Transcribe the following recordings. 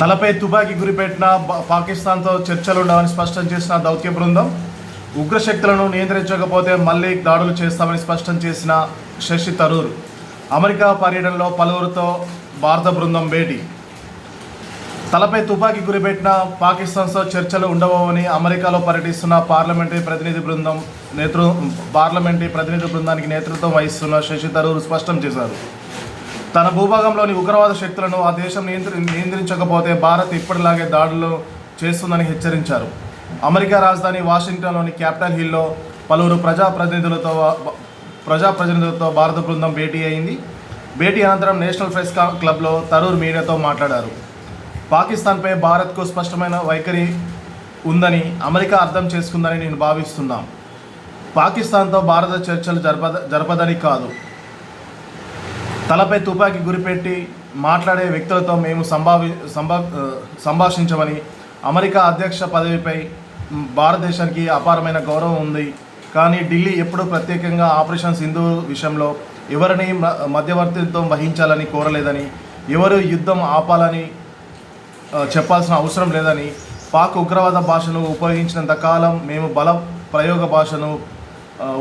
తలపై తుపాకీ గురిపెట్టిన పాకిస్తాన్తో చర్చలు ఉండవని స్పష్టం చేసిన దౌత్య బృందం ఉగ్రశక్తులను నియంత్రించకపోతే మళ్ళీ దాడులు చేస్తామని స్పష్టం చేసిన శశి తరూర్. అమెరికా పర్యటనలో పలువురితో భారత బృందం భేటీ. తలపై తుపాకీ గురిపెట్టిన పాకిస్తాన్తో చర్చలు ఉండవని అమెరికాలో పర్యటిస్తున్న పార్లమెంటరీ ప్రతినిధి బృందం నేతృ పార్లమెంటరీ ప్రతినిధి బృందానికి నేతృత్వం వహిస్తున్న శశి తరూర్ స్పష్టం చేశారు. తన భూభాగంలోని ఉగ్రవాద శక్తులను ఆ దేశం నియంత్రి నియంత్రించకపోతే భారత్ ఇప్పటిలాగే దాడులు చేస్తుందని హెచ్చరించారు. అమెరికా రాజధాని వాషింగ్టన్లోని క్యాపిటల్ హిల్లో పలువురు ప్రజాప్రతినిధులతో ప్రజాప్రతినిధులతో భారత బృందం భేటీ అయింది. భేటీ అనంతరం నేషనల్ ప్రెస్ క్లబ్లో తరూర్ మీడియాతో మాట్లాడారు. పాకిస్తాన్పై భారత్కు స్పష్టమైన వైఖరి ఉందని అమెరికా అర్థం చేసుకుందని నేను భావిస్తున్నాం. పాకిస్తాన్తో భారత చర్చలు జరపద జరపదని కాదు. తలపై తుపాకీ గురిపెట్టి మాట్లాడే వ్యక్తులతో మేము సంభావి సంభా సంభాషించమని అమెరికా అధ్యక్ష పదవిపై భారతదేశానికి అపారమైన గౌరవం ఉంది. కానీ ఢిల్లీ ఎప్పుడూ ప్రత్యేకంగా ఆపరేషన్ సింధు విషయంలో ఎవరిని మ- మధ్యవర్తిత్వం వహించాలని కోరలేదని ఎవరు యుద్ధం ఆపాలని చెప్పాల్సిన అవసరం లేదని పాక్ ఉగ్రవాద భాషను ఉపయోగించినంత కాలం మేము బల ప్రయోగ భాషను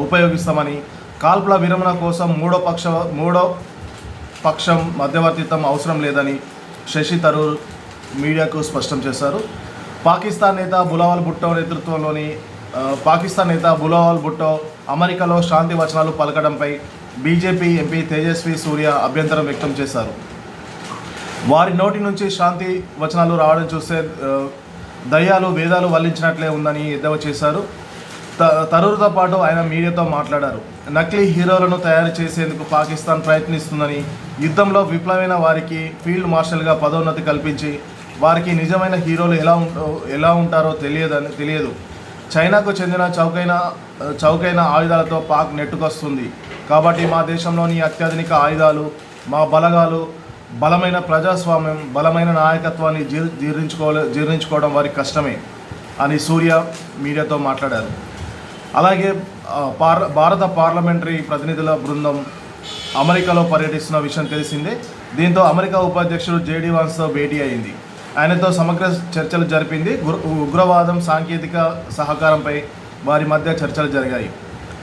ఉపయోగిస్తామని కాల్పుల విరమణ కోసం మూడో పక్ష మూడో పక్షం మధ్యవర్తిత్వం అవసరం లేదని శశి తరూర్ మీడియాకు స్పష్టం చేశారు. పాకిస్తాన్ నేత బులావల్ భుట్టో నేతృత్వంలోని పాకిస్తాన్ నేత బులావల్ భుట్టో అమెరికాలో శాంతి వచనాలు పలకడంపై బీజేపీ ఎంపీ తేజస్వి సూర్య అభ్యంతరం వ్యక్తం చేశారు. వారి నోటి నుంచి శాంతి వచనాలు రావడం చూస్తే దయ్యాలు వేదాలు వల్లించినట్లే ఉందని ఎద్దేవా చేశారు. తరూర్తో పాటు ఆయన మీడియాతో మాట్లాడారు. నకిలీ హీరోలను తయారు చేసేందుకు పాకిస్తాన్ ప్రయత్నిస్తుందని యుద్ధంలో విఫలమైన వారికి ఫీల్డ్ మార్షల్గా పదోన్నతి కల్పించి వారికి నిజమైన హీరోలు ఎలా ఉంటారో ఎలా ఉంటారో తెలియదని తెలియదు. చైనాకు చెందిన చౌకైన చౌకైన ఆయుధాలతో పాక్ నెట్టుకొస్తుంది. కాబట్టి మా దేశంలోని అత్యాధునిక ఆయుధాలు మా బలగాలు బలమైన ప్రజాస్వామ్యం బలమైన నాయకత్వాన్ని జీర్ జీర్ణించుకోలే జీర్ణించుకోవడం వారికి కష్టమే అని సూర్య మీడియాతో మాట్లాడారు. అలాగే పార్ భారత పార్లమెంటరీ ప్రతినిధుల బృందం అమెరికాలో పర్యటిస్తున్న విషయం తెలిసిందే. దీంతో అమెరికా ఉపాధ్యక్షుడు జేడీ వాన్స్తో భేటీ అయింది. ఆయనతో సమగ్ర చర్చలు జరిపింది. ఉగ్రవాదం సాంకేతిక సహకారంపై వారి మధ్య చర్చలు జరిగాయి.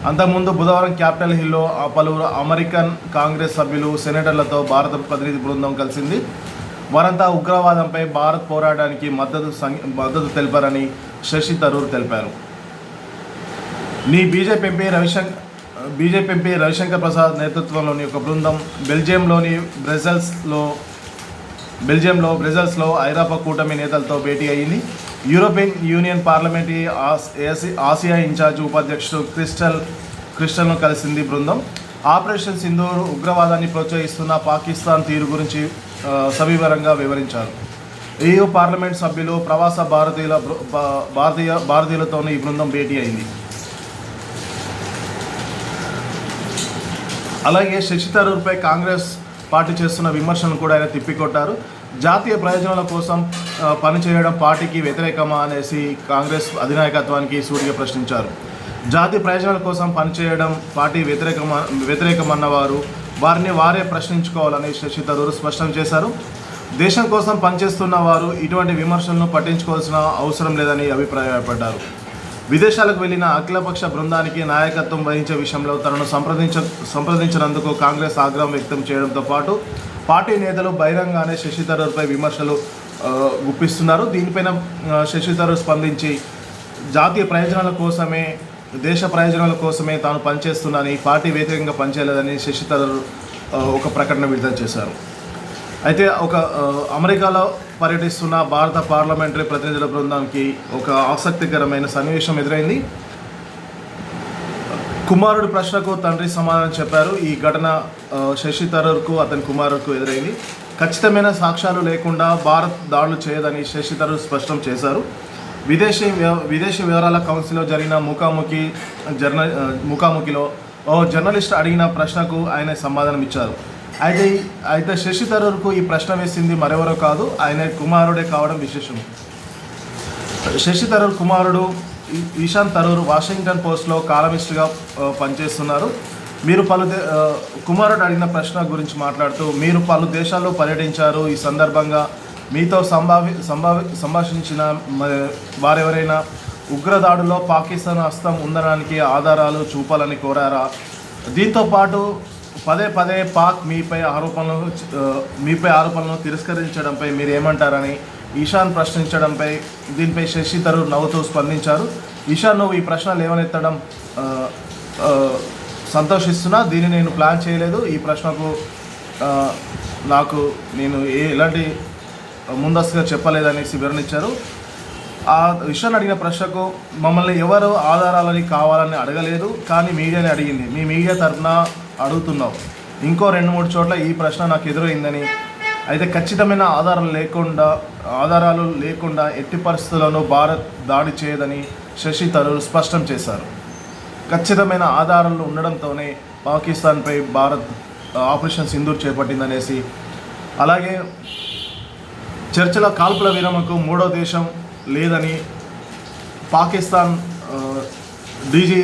అంతకుముందు బుధవారం క్యాపిటల్ హిల్లో ఆ పలువురు అమెరికన్ కాంగ్రెస్ సభ్యులు సెనేటర్లతో భారత ప్రతినిధి బృందం కలిసింది. వారంతా ఉగ్రవాదంపై భారత్ పోరాటానికి మద్దతు సం- మద్దతు తెలిపారని శశి తరూర్ తెలిపారు. నీ BJP MP Ravi Shankar BJP MP Ravi Shankar Prasad నేతృత్వంలోని ఒక బృందం బెల్జియంలోని బ్రెజల్స్లో బెల్జియంలో బ్రెజల్స్లో ఐరోపా కూటమి నేతలతో భేటీ అయింది. యూరోపియన్ యూనియన్ పార్లమెంటరీ ఆస్- ఏసి- ఆసియా ఇన్ఛార్జ్ ఉపాధ్యక్షుడు క్రిస్టల్ క్రిస్టల్ను కలిసింది బృందం. ఆపరేషన్ సింధూర్ ఉగ్రవాదాన్ని ప్రోత్సహిస్తున్న పాకిస్తాన్ తీరు గురించి సవివరంగా వివరించారు. EU పార్లమెంట్ సభ్యులు ప్రవాస భారతీయుల భారతీయ భారతీయులతో ఈ బృందం భేటీ అయింది. అలాగే శశి థరూర్పై కాంగ్రెస్ పార్టీ చేస్తున్న విమర్శలను కూడా ఆయన తిప్పికొట్టారు. జాతీయ ప్రయోజనాల కోసం పనిచేయడం పార్టీకి వ్యతిరేకమా అనేసి కాంగ్రెస్ అధినాయకత్వానికి సూటిగా ప్రశ్నించారు. జాతీయ ప్రయోజనాల కోసం పనిచేయడం పార్టీ వ్యతిరేకమ వ్యతిరేకమన్నవారు వారిని వారే ప్రశ్నించుకోవాలని శశి తరూర్ స్పష్టం చేశారు. దేశం కోసం పనిచేస్తున్న వారు ఇటువంటి విమర్శలను పట్టించుకోవాల్సిన అవసరం లేదని అభిప్రాయపడ్డారు. విదేశాలకు వెళ్ళిన అఖిలపక్ష బృందానికి నాయకత్వం వహించే విషయంలో తనను సంప్రదించ సంప్రదించినందుకు కాంగ్రెస్ ఆగ్రహం వ్యక్తం చేయడంతో పాటు పార్టీ నేతలు బహిరంగానే శశి థరూర్పై విమర్శలు గుప్పిస్తున్నారు. దీనిపైన శశి థరూర్ స్పందించి జాతీయ ప్రయోజనాల కోసమే దేశ ప్రయోజనాల కోసమే తాను పనిచేస్తున్నానని పార్టీ వ్యతిరేకంగా పనిచేయలేదని శశి థరూర్ ఒక ప్రకటన విడుదల చేశారు. అయితే ఒక అమెరికాలో పర్యటిస్తున్న భారత పార్లమెంటరీ ప్రతినిధుల బృందానికి ఒక ఆసక్తికరమైన సన్నివేశం ఎదురైంది. కుమారుడు ప్రశ్నకు తండ్రి సమాధానం చెప్పారు. ఈ ఘటన శశి తరూర్కు అతని కుమారుడుకు ఎదురైంది. ఖచ్చితమైన సాక్ష్యాలు లేకుండా భారత్ దాడులు చేయదని శశి తరూర్ స్పష్టం చేశారు. విదేశీ విదేశీ వివరాల కౌన్సిల్లో జరిగిన ముఖాముఖి జర్న ముఖాముఖిలో ఓ జర్నలిస్ట్ అడిగిన ప్రశ్నకు ఆయన సమాధానం ఇచ్చారు అయితే అయితే శశి తరూర్కు ఈ ప్రశ్న వేసింది మరెవరో కాదు ఆయన కుమారుడే కావడం విశేషం. శశి తరూర్ కుమారుడు ఈ- ఈశాన్ తరూర్ వాషింగ్టన్ పోస్ట్లో కాలమిస్ట్గా పనిచేస్తున్నారు. మీరు పలు దే- కుమారుడు అడిగిన ప్రశ్న గురించి మాట్లాడుతూ మీరు పలు దేశాల్లో పర్యటించారు ఈ సందర్భంగా మీతో సంభావి సంభావి సంభాషించిన వారెవరైనా ఉగ్రదాడులో పాకిస్తాన్ హస్తం ఉండడానికి ఆధారాలు చూపాలని కోరారా? దీంతో పాటు పదే పదే పాక్ మీపై ఆరోపణలు మీపై ఆరోపణలను తిరస్కరించడంపై మీరు ఏమంటారని ఈశాన్ ప్రశ్నించడంపై దీనిపై శశి తరూర్ నవ్వుతూ స్పందించారు. ఈశాన్ నువ్వు ఈ ప్రశ్న లేవనెత్తడం సంతోషిస్తున్నా దీన్ని నేను ప్లాన్ చేయలేదు. ఈ ప్రశ్నకు నాకు నేను ఏ ఎలాంటి ముందస్తుగా చెప్పలేదనేసి వివరణించారు ఆ విషయాన్ని అడిగిన ప్రశ్నకు మమ్మల్ని ఎవరు ఆధారాలని కావాలని అడగలేదు కానీ మీడియాని అడిగింది. మీ మీడియా తరఫున అడుగుతున్నావు. ఇంకో రెండు మూడు చోట్ల ఈ ప్రశ్న నాకు ఎదురైందని. అయితే ఖచ్చితమైన ఆధారాలు లేకుండా ఆధారాలు లేకుండా ఎట్టి పరిస్థితుల్లోనూ భారత్ దాడి చేయదని శశి తరూర్ స్పష్టం చేశారు. ఖచ్చితమైన ఆధారాలు ఉండడంతోనే పాకిస్తాన్పై భారత్ ఆపరేషన్ సింధూర్ చేపట్టిందనేసి. అలాగే చర్చల కాల్పుల విరమకు మూడో దేశం లేదని పాకిస్తాన్ డీజీ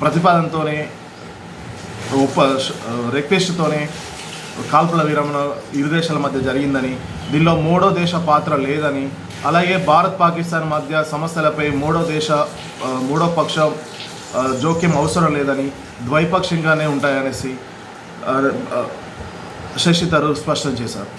ప్రతిపాదనతోనే ఒప్ప రిక్వెస్ట్తోనే కాల్పుల విరమణ ఇరు దేశాల మధ్య జరిగిందని దీనిలో మూడో దేశ పాత్ర లేదని అలాగే భారత్ పాకిస్తాన్ మధ్య సమస్యలపై మూడో దేశ మూడో పక్షం జోక్యం అవసరం లేదని ద్వైపాక్షికంగానే ఉంటాయనేసి శశి తరూర్ స్పష్టం చేశారు.